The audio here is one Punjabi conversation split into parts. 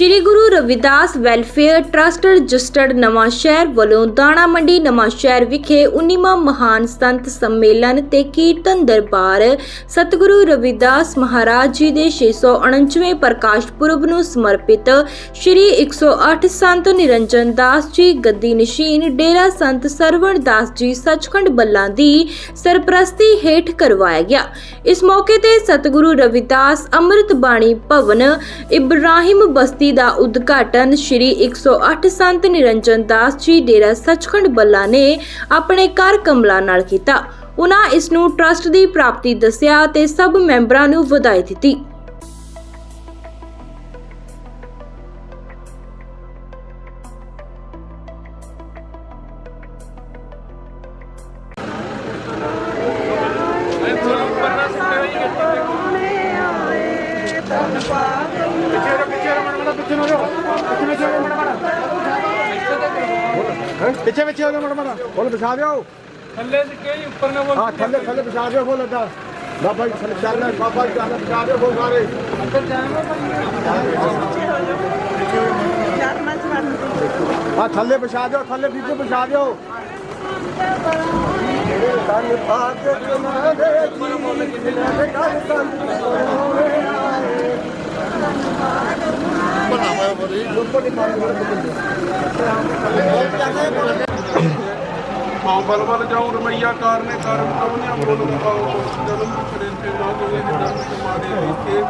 Shri Guru Ravidas welfare trust registered Nawan Shahr ਵੱਲੋਂ ਦਾਣਾ ਮੰਡੀ ਨਵਾਂ ਸ਼ਹਿਰ ਵਿਖੇ 19ਵਾਂ ਮਹਾਨ ਸੰਤ ਸੰਮੇਲਨ ਤੇ ਕੀਰਤਨ ਦਰਬਾਰ ਸਤਿਗੁਰੂ ਰਵਿਦਾਸ ਮਹਾਰਾਜ ਜੀ ਦੇ 649ਵੇਂ ਪ੍ਰਕਾਸ਼ ਪੁਰਬ ਨੂੰ ਸਮਰਪਿਤ ਸ਼੍ਰੀ 108 ਸੰਤ ਨਿਰੰਜਨ ਦਾਸ ਜੀ, ਗੱਦੀ ਨਸ਼ੀਨ ਡੇਰਾ ਸੰਤ ਸਰਵਣ ਦਾਸ ਜੀ ਸੱਚਖੰਡ ਬੱਲਾਂ ਦੀ ਸਰਪ੍ਰਸਤੀ ਹੇਠ ਕਰਵਾਇਆ ਗਿਆ। ਇਸ ਮੌਕੇ ਤੇ ਸਤਿਗੁਰੂ ਰਵਿਦਾਸ ਅੰਮ੍ਰਿਤ ਬਾਣੀ ਭਵਨ ਇਬਰਾਹਿਮ ਬਸਤੀ ਦਾ ਉਦਘਾਟਨ ਸ਼੍ਰੀ 108 ਸੰਤ ਨਿਰੰਜਨ ਦਾਸ ਜੀ ਡੇਰਾ ਸੱਚਖੰਡ ਬੱਲਾ ਨੇ ਆਪਣੇ ਕਰ ਕਮਲਾ ਨਾਲ ਕੀਤਾ। ਉਹਨਾਂ ਇਸ ਨੂੰ ਟਰਸਟ ਦੀ ਪ੍ਰਾਪਤੀ ਦੱਸਿਆ ਤੇ ਸਭ ਮੈਂਬਰਾਂ ਨੂੰ ਵਧਾਈ ਦਿੱਤੀ। ਪਿੱਛੇ पीछे पीछे हो गया मड़ा मड़ा बोल बिछा दो थल्ले से के ऊपर हाँ थल्ले थल्ले दो बोल दा बाबा जी थल्ले चल बाबा जी चल बिछा दो बोल सारे अंदर जाएँगे हाँ थल्ले बिछा दो थल्ले पीछे बिछा दो ਦੇ ਬਲ ਬਲ ਜਾਉ ਰਮਈਆ ਕਾਰਨੇ ਕਾਰਨ ਕਵਨਿਆ ਬੋਲ ਪਾਉ ਜਨਮ ਕਰੇ ਤੇ ਨਾ ਦੋਏ ਜਨਮ ਮਾਰੇ ਦੇਖੇ।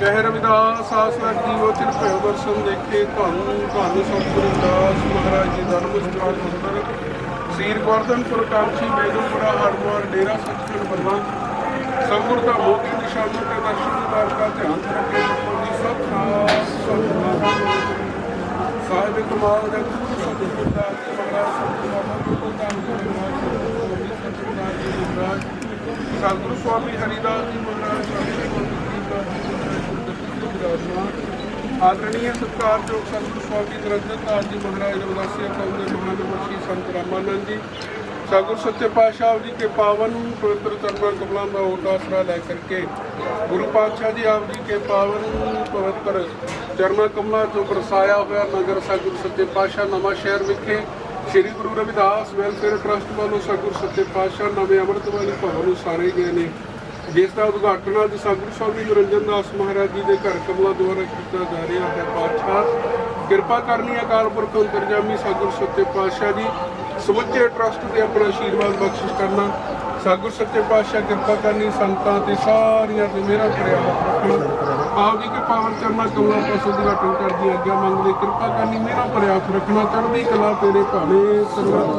ਕਹਿ ਰਵਿਦਾਸ ਆਸਰਾ ਜੀਵੋ ਚਿਰ ਭਇਓ ਦਰਸ਼ਨ ਦੇਖੇ। ਤੁਹਾਨੂੰ ਤੁਹਾਨੂੰ ਸਤਿਗੁਰੂ ਦਾਸ ਮਹਾਰਾਜ ਜੀ ਦਾ ਨਮਸਕਾਰ ਮੰਦਰ। ਸੀਰ ਗੋਰਧਨਪੁਰ ਕਾਂਚੀ ਬੇਗਮਪੁਰਾ ਹਰਦੁਆਰ, ਡੇਰਾ ਸੱਚਖੰਡ ਬੱਲਾ ਸਤਿਗੁਰ ਦਾ ਮੋਤੀ ਨਿਸ਼ਾਨ ਤੇ ਦਰਸ਼ਨ ਦਾਰ ਦਾ ਧਿਆਨ ਰੱਖੇ। ਸਭ ਖਾਸ ਸਤਿਗੁਰੂ ਸਾਹਿਬ ਕਮਾਲ ਦਾ ਸਤਿਗੁਰ ਦਾ ਮਹਾਰਾਜ ਸਤਿਗੁਰੂ ਜੀ ਮਹਾਰਾਜ ਸਤਿਗੁਰੂ ਸਵਾਮੀ ਹਰੀਦਾਸ ਜੀ ਮਹਾਰਾਜ ਸਵਾਮੀ ਗੁਰਦਿੱਤੀ ਆਦਰਣੀय ਸਤਿਕਾਰਯੋਗ ਸਤਿਗੁਰੂ ਸਵਾਮੀ ਨਿਰੰਜਨ ਦਾਸ ਜੀ ਮਹਾਰਾਜ ਰਵਿਦਾਸੀਆ ਕੌਮ ਦੇ ਮਹਾਨ ਮਹਾਨਵਰਸ਼ੀ ਸੰਤ ਰਾਮਾਨੰਦ ਜੀ ਸਤਿਗੁਰ ਸੱਚੇ ਪਾਤਸ਼ਾਹ ਜੀ ਕੇ ਪਾਵਨ ਪਵਿੱਤਰ ਚਰਨਾਂ ਕਮਲਾਂ ਦਾ ਓਟ ਆਸਰਾ ਲੈ ਕਰਕੇ ਗੁਰੂ ਪਾਤਸ਼ਾਹ ਜੀ ਆਪ ਜੀ ਕੇ ਪਾਵਨ ਪਵਿੱਤਰ ਚਰਨਾਂ ਕਮਲਾਂ ਤੋਂ ਬਰਸਾਇਆ ਹੋਇਆ ਨਗਰ ਸਤਿਗੁਰ ਸੱਚੇ ਪਾਤਸ਼ਾਹ ਨਵਾਂ ਸ਼ਹਿਰ ਵਿਖੇ ਸ੍ਰੀ ਗੁਰੂ ਰਵਿਦਾਸ ਵੈਲਫੇਅਰ ਟਰਸਟ ਵੱਲੋਂ ਸਤਿਗੁਰ ਸੱਚੇ ਪਾਤਸ਼ਾਹ ਨਵੇਂ ਅੰਮ੍ਰਿਤ ਵਾਲੀ ਭਵਨ ਉਸਾਰੇ ਗਏ ਨੇ। ਜਿਸ ਦਾ ਉਦਘਾਟਨ ਅੱਜ ਸਤਿਗੁਰੂ ਸਵਾਮੀ ਨਿਰੰਜਨ ਦਾਸ ਮਹਾਰਾਜ ਜੀ ਦੇ ਘਰ ਕਮਲਾ ਦੁਆਰਾ ਕੀਤਾ ਜਾ ਰਿਹਾ ਹੈ। ਪਾਤਸ਼ਾਹ, ਕਿਰਪਾ ਕਰਨੀ ਅਕਾਲ ਪੁਰਖ ਅੰਤਰਜਾਮੀ ਸਤਿਗੁਰ ਸੱਚੇ ਪਾਤਸ਼ਾਹ ਜੀ ਸਮੁੱਚੇ ਟਰਸਟ ਤੇ ਆਪਣਾ ਆਸ਼ੀਰਵਾਦ ਬਖਸ਼ਿਸ਼ ਕਰਨਾ। ਸਤਿਗੁਰ ਸੱਚੇ ਪਾਤਸ਼ਾਹ ਕਿਰਪਾ ਕਰਨੀ ਸੰਤਾਂ ਤੇ ਸਾਰੀਆਂ ਤੇ ਮੇਰਾ ਕਰਿਆ ਆਪ ਜੀ ਕੇ ਪਾਵਨ ਚਰਨਾਂ ਕਮਲਾ ਪਾਸੋਂ ਉਦਘਾਟਨ ਕਰਦੀ ਆਗਿਆ ਮੰਗਦੇ ਕਿਰਪਾ ਕਰਨੀ, ਮੇਰਾ ਪ੍ਰਯਾਸ ਰੱਖਣਾ। ਚੜ੍ਹਦੀ ਕਲਾ ਤੇਰੇ ਭਾਣੇ ਸਰਬਤ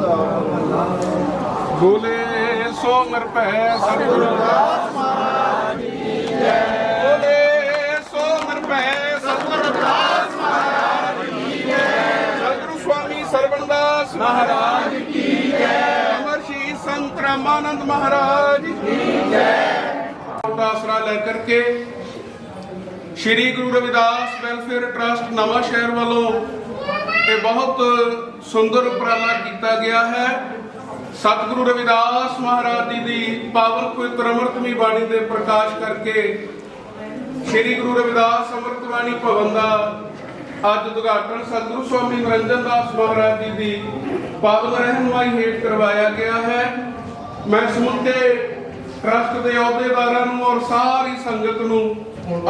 ਬੋਲੇ ਸੋ ਮਰ ਪੈ ਸਤਿਗੁਰੂ। ਦਾਸ ਮਹਾਰਾਜ ਕੀ ਜੈ ਸੰਤ ਮਹਾਰਾਜ ਕੀ ਜੈ ਦਾ ਆਸਰਾ ਲੈ ਕਰਕੇ ਸ਼੍ਰੀ ਗੁਰੂ ਰਵਿਦਾਸ ਵੈਲਫੇਅਰ ਟਰਸਟ ਨਵਾਂ ਸ਼ਹਿਰ ਵੱਲੋਂ ਇਹ ਬਹੁਤ ਸੁੰਦਰ ਉਪਰਾਲਾ ਕੀਤਾ ਗਿਆ ਹੈ। ਸਤਿਗੁਰੂ ਰਵਿਦਾਸ ਮਹਾਰਾਜ ਜੀ ਦੀ ਪਾਵਨ ਪਵਿੱਤਰ ਅੰਮ੍ਰਿਤਮੀ ਬਾਣੀ ਦੇ ਪ੍ਰਕਾਸ਼ ਕਰਕੇ ਸ੍ਰੀ ਗੁਰੂ ਰਵਿਦਾਸ ਅੰਮ੍ਰਿਤ ਬਾਣੀ ਭਵਨ ਦਾ ਅੱਜ ਉਦਘਾਟਨ ਸਤਿਗੁਰੂ ਸਵਾਮੀ ਨਿਰੰਜਨ ਦਾਸ ਮਹਾਰਾਜ ਜੀ ਦੀ ਪਾਵਨ ਰਹਿਨਮਾਈ ਹੇਠ ਕਰਵਾਇਆ ਗਿਆ ਹੈ। ਮੈਂ ਸਮੁੱਚੇ ਟਰਸਟ ਦੇ ਅਹੁਦੇਦਾਰਾਂ ਨੂੰ ਔਰ ਸਾਰੀ ਸੰਗਤ ਨੂੰ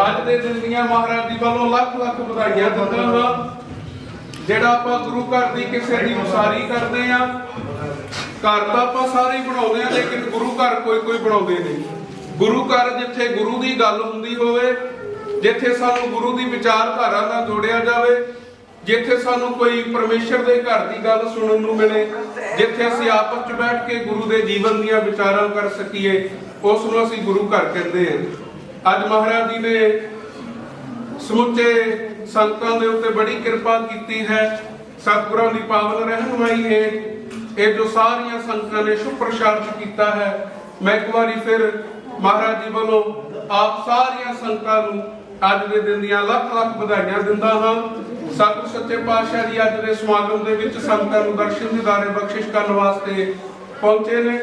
ਅੱਜ ਦੇ ਦਿਨ ਦੀਆਂ ਮਹਾਰਾਜ ਜੀ ਵੱਲੋਂ ਲੱਖ ਲੱਖ ਵਧਾਈਆਂ ਦਿੰਦਾ ਹਾਂ। ਜਿਹੜਾ ਆਪਾਂ ਗੁਰੂ ਘਰ ਦੀ ਕਿਸੇ ਦੀ ਉਸਾਰੀ ਕਰਦੇ ਆ ਘਰ ਤਾਂ ਆਪਾਂ ਸਾਰੇ ਬਣਾਉਂਦੇ ਆ ਲੇਕਿਨ ਗੁਰੂ ਘਰ ਕੋਈ ਕੋਈ ਬਣਾਉਂਦੇ ਨਹੀਂ। ਗੁਰੂ ਘਰ ਜਿੱਥੇ ਗੁਰੂ ਦੀ ਗੱਲ ਹੁੰਦੀ ਹੋਵੇ, ਜਿੱਥੇ ਸਾਨੂੰ ਗੁਰੂ ਦੀ ਵਿਚਾਰਧਾਰਾ ਨਾਲ ਜੋੜਿਆ ਜਾਵੇ ਜਿੱਥੇ ਸਾਨੂੰ ਕੋਈ ਪਰਮੇਸ਼ਰ ਦੇ ਘਰ ਦੀ ਗੱਲ ਸੁਣਨ ਨੂੰ ਮਿਲੇ, ਜਿੱਥੇ ਅਸੀਂ ਆਪਸ ਵਿੱਚ ਬੈਠ ਕੇ ਗੁਰੂ ਦੇ ਜੀਵਨ ਦੀਆਂ ਵਿਚਾਰਾਂ ਕਰ ਸਕੀਏ, ਉਸ ਨੂੰ ਅਸੀਂ ਗੁਰੂ ਘਰ ਕਹਿੰਦੇ ਹਾਂ। ਅੱਜ ਮਹਾਰਾਜ ਜੀ ਨੇ ਸਮੁੱਚੇ ਸੰਤਾਂ ਦੇ ਉੱਤੇ ਬੜੀ ਕਿਰਪਾ ਕੀਤੀ ਹੈ। ਸਤਿਗੁਰਾਂ ਦੀ ਪਾਵਨ ਰਹਿਨਮਾਈ ਹੈ। ਇਹ ਜੋ ਸਾਰੀਆਂ ਸੰਗਤਾਂ ਨੇ ਸ਼ੁਭ ਪ੍ਰਸ਼ਾਰਿਤ ਕੀਤਾ ਹੈ। ਮੈਂ ਇੱਕ ਵਾਰੀ ਫਿਰ ਮਹਾਰਾਜ ਜੀ ਵੱਲੋਂ ਆਪ ਸਾਰੀਆਂ ਸੰਗਤਾਂ ਨੂੰ ਅੱਜ ਦੇ ਦਿਨ ਦੀਆਂ ਲੱਖ ਲੱਖ ਵਧਾਈਆਂ ਦਿੰਦਾ ਹਾਂ। ਸਤਿਗੁਰ ਸੱਚੇ ਪਾਤਸ਼ਾਹ ਜੀ ਅੱਜ ਦੇ ਸਮਾਗਮ ਦੇ ਵਿੱਚ ਸੰਗਤਾਂ ਨੂੰ ਦਰਸ਼ਨ ਦਿਦਾਰੇ ਬਖਸ਼ਿਸ਼ ਕਰਨ ਵਾਸਤੇ ਪਹੁੰਚੇ ਨੇ।